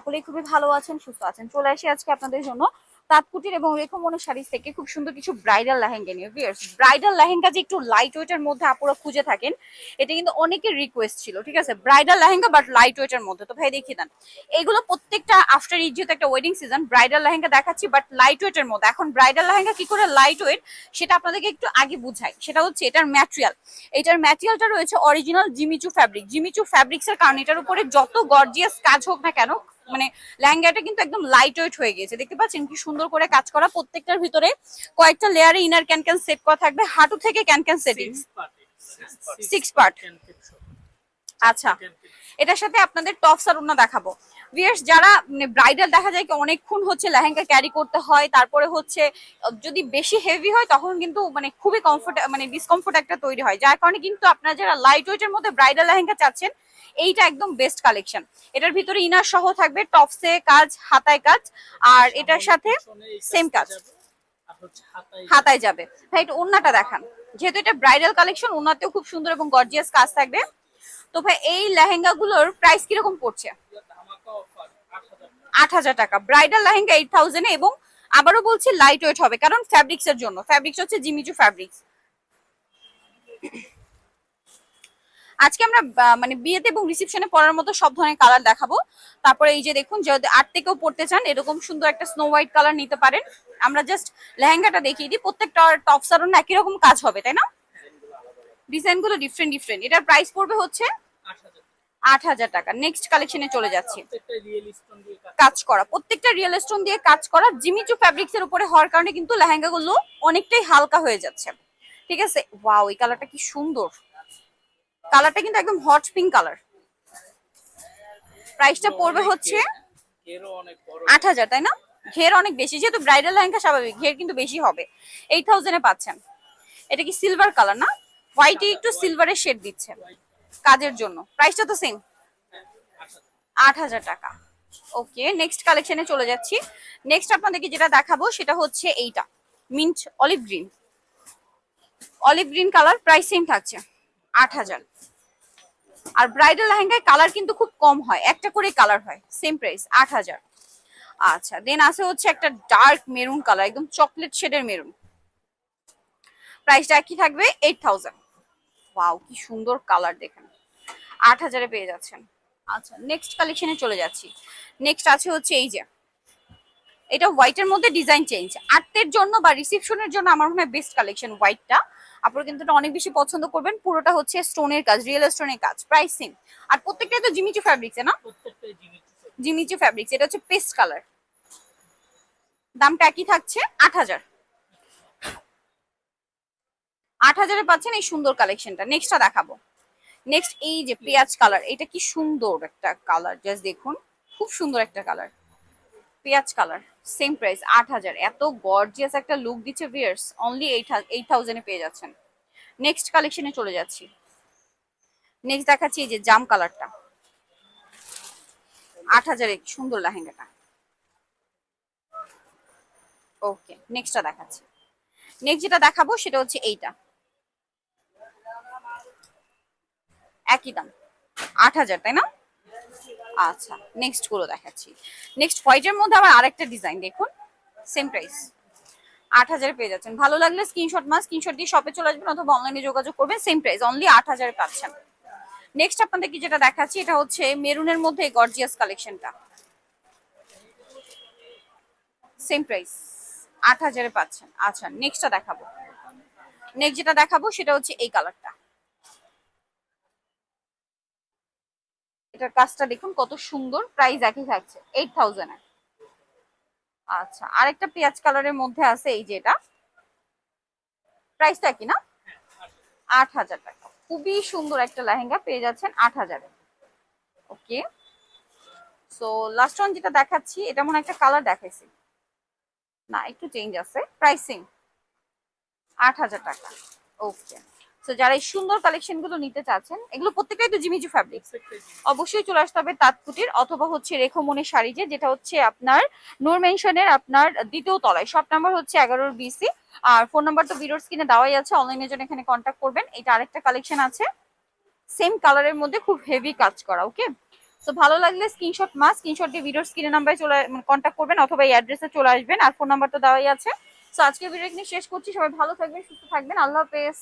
সকলেই খুবই ভালো আছেন, সুস্থ আছেন। চলে আসি আজকে আপনাদের জন্য তাঁতকুটির এবং রেখমনো শাড়ি থেকে খুব সুন্দর কিছু ব্রাইডাল লেহেঙ্গা নিয়ে। ব্রাইডাল লেহেঙ্গা যে একটু লাইট ওয়েটের মধ্যে আপুরা খুঁজে থাকেন, এটা কিন্তু অনেকের রিকোয়েস্ট ছিল, ঠিক আছে? ব্রাইডাল লেহেঙ্গা বাট লাইট ওয়েটের মধ্যে। তো ভাই, দেখিয়ে দেন। এইগুলো প্রত্যেকটা আফটার ঈদ যেহেতু একটা ওয়েডিং সিজন ব্রাইডাল লেহেঙ্গা দেখাচ্ছি বাট লাইট ওয়েটের মধ্যে। এখন ব্রাইডাল লেহেঙ্গা কি করে লাইট ওয়েট সেটা আপনাদেরকে একটু আগে বুঝাই। সেটা হচ্ছে এটার ম্যাটেরিয়াল এটার ম্যাটেরিয়ালটা রয়েছে original Jimmy Choo fabric Jimmy Choo fabrics এর কারণে এটার উপরে যত গর্জিয়াস কাজ হোক না কেন মানে ল্যাঙ্গাটা কিন্তু একদম লাইট ওয়েট হয়ে গেছে দেখতে পাচ্ছেন কি সুন্দর করে কাজ করা প্রত্যেকটার ভিতরে কয়েকটা লেয়ারে ইনার ক্যান ক্যান সেট করা থাকবে। হাঁটু থেকে can can setting six part আচ্ছা এটার সাথে আপনাদের টপস আর ওনা দেখাবো। ভিয়ার্স যারা মানে ব্রাইডাল দেখা যায় কি অনেকক্ষণ হচ্ছে লেহেঙ্গা ক্যারি করতে হয়, তারপরে হচ্ছে, যদি বেশি হেভি হয়, তখন কিন্তু মানে খুবই কমফোর্ট মানে ডিসকমফোর্ট একটা তৈরি হয়। যার কারণে কিন্তু আপনারা যারা লাইট ওয়েটের মধ্যে ব্রাইডাল লেহেঙ্গা চাচ্ছেন, এইটা একদম বেস্ট কালেকশন এটার ভিতরে ইনার সহ থাকবে টপসে কাজ, হাতায় কাজ, আর এটার সাথে সেম কাজ। হাতায় যাবে। ভাই, একটু ওন্নাটা দেখান। যেহেতু এটা ব্রাইডাল কালেকশন ওনাতেও খুব সুন্দর এবং গর্জিয়াস কাজ থাকবে। তো ভাই, এই লেহেঙ্গা গুলোর প্রাইস কীরকম পড়ছে? আট হাজার টাকা। ব্রাইডাল লেহেঙ্গা এইট থাউজেন্ড এবং আবারও বলছি লাইট ওয়েট হবে, কারণ ফ্যাব্রিক্স এর জন্য। ফ্যাব্রিক্স হচ্ছে জিমিচু ফ্যাব্রিক্স আজকে আমরা মানে বিয়েতে এবং রিসেপশনে পরার মতো সব ধরনের কালার দেখাবো। তারপরে এই যে দেখুন, যদি আট থেকেও পড়তে চান, এরকম সুন্দর একটা স্নো হোয়াইট কালার নিতে পারেন। আমরা জাস্ট লেহেঙ্গাটা দেখিয়ে দিই, প্রত্যেকটা টপস আর ওড়না একই রকম কাজ হবে, তাই না? ডিজাইনগুলো ডিফারেন্ট ডিফারেন্ট এটার প্রাইস পড়বে হচ্ছে হাজার টাকা। নেক্সট কালেকশনে চলে যাচ্ছি। কাজ করা। প্রত্যেকটা রিয়েল স্টোন দিয়ে কাজ করা। জিমিচু ফ্যাব্রিক্স এর উপরে হওয়ার কারণে কিন্তু লেহেঙ্গা গুলো অনেকটাই হালকা হয়ে যাচ্ছে। ঠিক আছে? ওয়াও এই কালারটা কি সুন্দর। কালারটা কিন্তু একদম হট পিঙ্ক কালার প্রাইসটা পড়বে হচ্ছে আট হাজার তাই না? ঘের অনেক বেশি। যেহেতু ব্রাইডাল লেহেঙ্গা স্বাভাবিক ঘের কিন্তু বেশি হবে। এইট থাউজেন্ডে পাচ্ছেন। এটা কি সিলভার কালার না? হোয়াইটে একটু সিলভারের শেড দিচ্ছে। কাজের জন্য। প্রাইসটা তো সেম আট হাজার টাকা। ওকে নেক্সট কালেকশনে চলে যাচ্ছি। নেক্সট আপনাদেরকে যেটা দেখাবো, সেটা হচ্ছে এইটা। Mint olive green olive green colour price same থাকছে। আট হাজার। আর ব্রাইডাল লেহেঙ্গায় কালার কিন্তু খুব কম হয়। একটা করে কালার হয়। সেম প্রাইস আট হাজার। আচ্ছা দেন আছে হচ্ছে একটা ডার্ক মেরুন কালার একদম চকলেট শেডের মেরুন প্রাইসটা কি থাকবে এইট থাউজেন্ড ওয়াও কি সুন্দর কালার দেখেন। আট হাজারে পেয়ে যাচ্ছেন। আচ্ছা নেক্সট কালেকশনে চলে যাচ্ছি। নেক্সট আছে হচ্ছে এই যে। এটা হোয়াইটের মধ্যে ডিজাইন চেঞ্জ আর্টের জন্য বা রিসেপশনের জন্য আমার মনে হয় বেস্ট কালেকশন হোয়াইটটা আপনারা কিন্তু এটা অনেক বেশি পছন্দ করবেন। পুরোটা হচ্ছে স্টোনের কাজ রিয়েল স্টোনের কাজ। প্রাইস সেম আর প্রত্যেকটাই তো জিমিচু ফ্যাব্রিক্স না? জিমিচু ফ্যাব্রিক্স এটা হচ্ছে পেস্ট কালার দামটা একই থাকছে আট হাজার। আট হাজারে পাচ্ছেন এই সুন্দর কালেকশনটা নেক্সটটা দেখাবো। নেক্সট এই যে পেঁয়াজ কালার এটা কি সুন্দর একটা কালার জাস্ট দেখুন, খুব সুন্দর একটা কালার পেঁয়াজ কালার সেম প্রাইস আট হাজার। এত গর্জিয়াস একটা লুক দিচ্ছে ভিয়ার্স অনলি এইট থাউজেন্ডে পেয়ে যাচ্ছেন। নেক্সট কালেকশনে চলে যাচ্ছি। নেক্সট দেখাচ্ছি এই যে জাম কালারটা আট হাজারে, সুন্দর লেহেঙ্গাটা। ওকে নেক্সটটা দেখাচ্ছি। নেক্সট যেটা দেখাবো, সেটা হচ্ছে এইটা। একই দাম। আট হাজার, তাই না? আচ্ছা নেক্সটগুলো দেখাচ্ছি। নেক্সট হোয়াইটের মধ্যে আবার আরেকটা ডিজাইন দেখুন। সেম প্রাইস আট হাজারে পেয়ে যাচ্ছেন। ভালো লাগলে স্ক্রিনশট মাস স্ক্রিনশট দিয়ে শপে চলে আসবেন অথবা অনলাইনে যোগাযোগ করবেন সেম প্রাইস অনলি আট হাজারে পাচ্ছেন। নেক্সট আপনাদেরকে যেটা দেখাচ্ছি, এটা হচ্ছে মেরুনের মধ্যে গর্জিয়াস কালেকশনটা সেম প্রাইস আট হাজারে পাচ্ছেন। আচ্ছা নেক্সটটা দেখাবো। নেক্সট যেটা দেখাবো, সেটা হচ্ছে এই কালারটা এটার কাজটা দেখুন কত সুন্দর প্রাইস একই থাকছে এইট থাউজেন্ড আচ্ছা আরেকটা পেঁয়াজ কালারের মধ্যে আছে এই যে এটা। প্রাইসটা কি না? আট হাজার টাকা। খুবই সুন্দর একটা লেহেঙ্গা পেয়ে যাচ্ছেন আট হাজারে। ওকে সো লাস্ট ওয়ান যেটা দেখাচ্ছি, এটা মনে একটা কালার দেখাইছি। না, একটু চেঞ্জ আছে। প্রাইসিং আট হাজার টাকা। ওকে। সো যারা এই সুন্দর কালেকশনগুলো নিতে চাচ্ছেন, এগুলো প্রত্যেকটাই তো জিমিজু ফ্যাব্রিক অবশ্যই চলে আসতে হবে তাঁতকুটির অথবা হচ্ছে রেখমনে শাড়ি যে, যেটা হচ্ছে আপনার নূর মেনশনের আপনার দ্বিতীয় তলায়। শপ নাম্বার হচ্ছে এগারোর বিসি আর ফোন নাম্বার তো ভিডিওর স্ক্রিনে দেওয়াই আছে। অনলাইনের জন্য এখানে কন্ট্যাক্ট করবেন। এটা আরেকটা কালেকশন আছে। সেম কালারের মধ্যে খুব হেভি কাজ করা ওকে সো ভালো লাগলে স্ক্রিনশট মাস স্ক্রিনশট দিয়ে ভিডিওর স্ক্রিনে নাম্বারে চলে কন্ট্যাক্ট করবেন অথবা এই অ্যাড্রেসে চলে আসবেন। আর ফোন নাম্বার তো দেওয়াই আছে। সো আজকে ভিডিও এখানে শেষ করছি। সবাই ভালো থাকবেন, সুস্থ থাকবেন। আল্লাহ হাফেজ।